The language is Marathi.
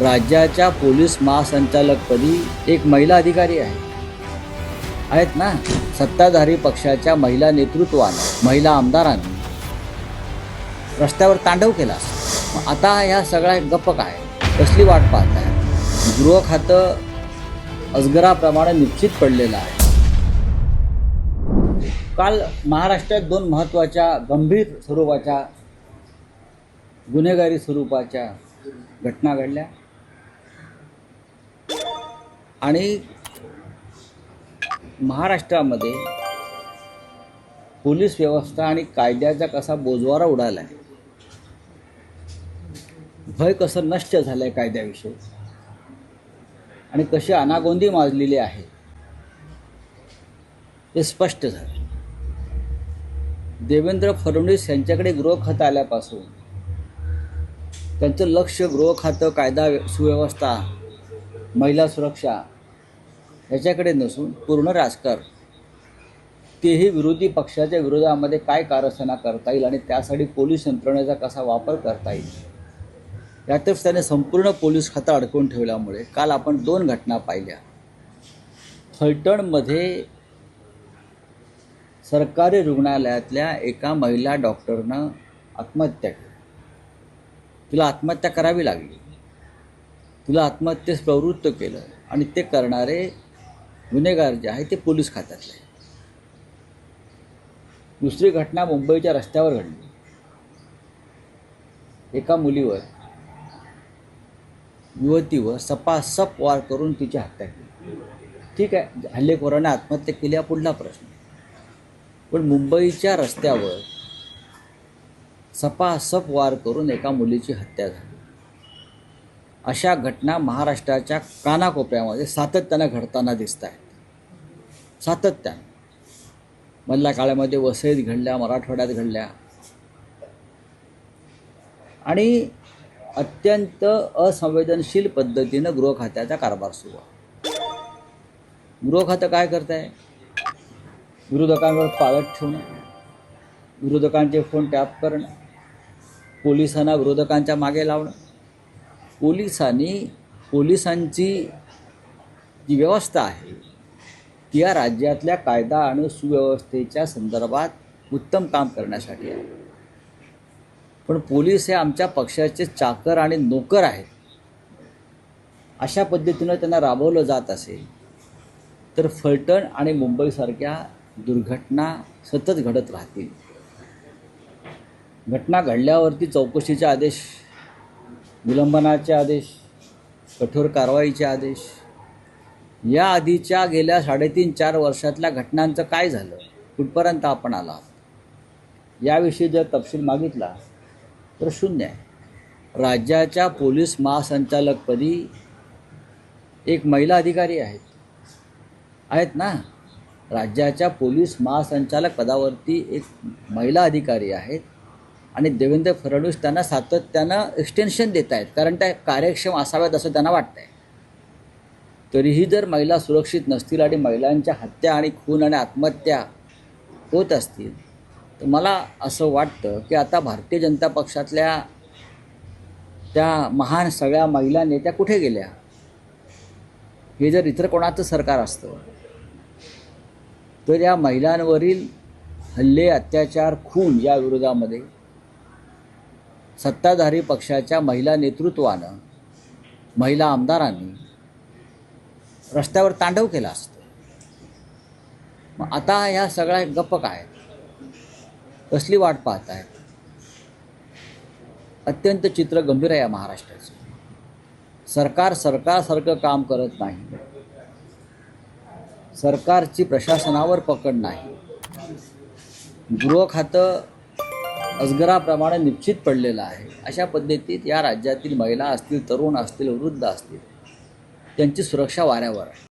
राज्याच्या पोलीस महासंचालकपदी एक महिला अधिकारी आहे. आहेत ना? सत्ताधारी पक्षाच्या महिला नेतृत्वानं महिला आमदारांनी. रस्त्यावर तांडव केला मग आता ह्या सगळ्या गप्प काय? कसली वाट पाहत आहे? गृह खातं अजगराप्रमाणे निश्चित पडलेलं आहे. काल महाराष्ट्रात दोन महत्त्वाच्या गंभीर स्वरूपाच्या गुन्हेगारी स्वरूपाच्या घटना घडल्या. आणि महाराष्ट्रामध्ये पोलीस व्यवस्था आणि कायद्याचा कसा बोजवारा उडाला आहे भय कसं नष्ट झालं आहे कायद्याविषयी आणि कशी अनागोंदी माजलेली आहे हे स्पष्ट झालं. देवेंद्र फडणवीस यांच्याकडे गृह खातं आल्यापासून त्यांचं लक्ष गृह खातं कायदा सुव्यवस्था महिला सुरक्षा याच्याकडे नसून पूर्ण राजकारण. तेही विरोधी पक्षाच्या विरोधामध्ये काय कारस्थाना करता येईल आणि त्यासाठी पोलीस यंत्रणेचा कसा वापर करता येईल? यातच त्याने संपूर्ण पोलीस खातं अडकून ठेवल्यामुळे काल आपण दोन घटना पाहिल्या. फलटणमध्ये सरकारी रुग्णालयातल्या एका महिला डॉक्टरनं आत्महत्या केली. तिला आत्महत्या करावी लागली. तुला आत्महत्येस प्रवृत्त केलं आणि ते करणारे गुन्हेगार जे आहे ते पोलीस खात्यातले दुसरी घटना मुंबईच्या रस्त्यावर घडली. एका मुलीवर युवतीवर सपासप वार करून तिची हत्या केली. ठीक आहे हल्लेखोराने आत्महत्या केली हा पुढला प्रश्न. पण मुंबईच्या रस्त्यावर सपासप वार करून एका मुलीची हत्या झाली. अशा घटना महाराष्ट्राच्या कानाकोपऱ्यामध्ये सातत्यानं घडताना दिसत आहेत. सातत्यानं. मधल्या काळामध्ये वसईत घडल्या मराठवाड्यात घडल्या. आणि अत्यंत असंवेदनशील पद्धतीनं गृह खात्याचा कारभार सुरू आहे. गृह खातं काय करत आहे विरोधकांवर पाळत ठेवणं विरोधकांचे फोन टॅप करणं पोलिसांना विरोधकांच्या मागे लावणं. पोलिसांनी पोलिसांची जी व्यवस्था आहे ती या राज्यातल्या कायदा आणि सुव्यवस्थेच्या संदर्भात उत्तम काम करण्यासाठी आहे. पण पोलीस हे आमच्या पक्षाचे चाकर आणि नोकर आहेत. अशा पद्धतीनं त्यांना राबवलं जात असेल तर फलटण आणि मुंबईसारख्या दुर्घटना सतत घडत राहतील. घटना घडल्यावरती चौकशीचे आदेश विलंबनाचे आदेश कठोर कारवाईचे आदेश. या आधीच्या गेल्या साडेतीन चार वर्षातल्या घटनांचं काय झालं? कुठपर्यंत आपण आला याविषयी जर तपशील मागितला तर शून्य आहे. राज्याच्या पोलीस महासंचालकपदी एक महिला अधिकारी आहेत. आहेत ना? राज्याच्या पोलीस महासंचालक पदावरती एक महिला अधिकारी आहेत. आणि देवेंद्र फडणवीस त्यांना सातत्यानं एक्सटेन्शन देत आहेत कारण त्या कार्यक्षम असाव्यात असं त्यांना वाटतंय. आहे तरीही जर महिला सुरक्षित नसतील आणि महिलांच्या हत्या आणि खून आणि आत्महत्या होत असतील तर मला असं वाटतं की आता भारतीय जनता पक्षातल्या त्या महान सगळ्या महिला नेत्या कुठे गेल्या? हे जर इतर कोणाचं सरकार असतं तर या महिलांवरील हल्ले अत्याचार खून या विरोधामध्ये सत्ताधारी पक्षाच्या महिला नेतृत्वानं महिला आमदारांनी रस्त्यावर तांडव केला असतो. मग आता ह्या सगळ्या गप्प काय? कसली वाट पाहत अत्यंत चित्र गंभीर आहे या महाराष्ट्राचं. सरकार सरकारसारखं काम करत नाही. सरकारची प्रशासनावर पकड नाही. गृह खातं अजगराप्रमाणे निश्चित पडलेलं आहे. अशा पद्धतीत या राज्यातील महिला असतील तरुण असतील वृद्ध असतील त्यांची सुरक्षा वाऱ्यावर आहे.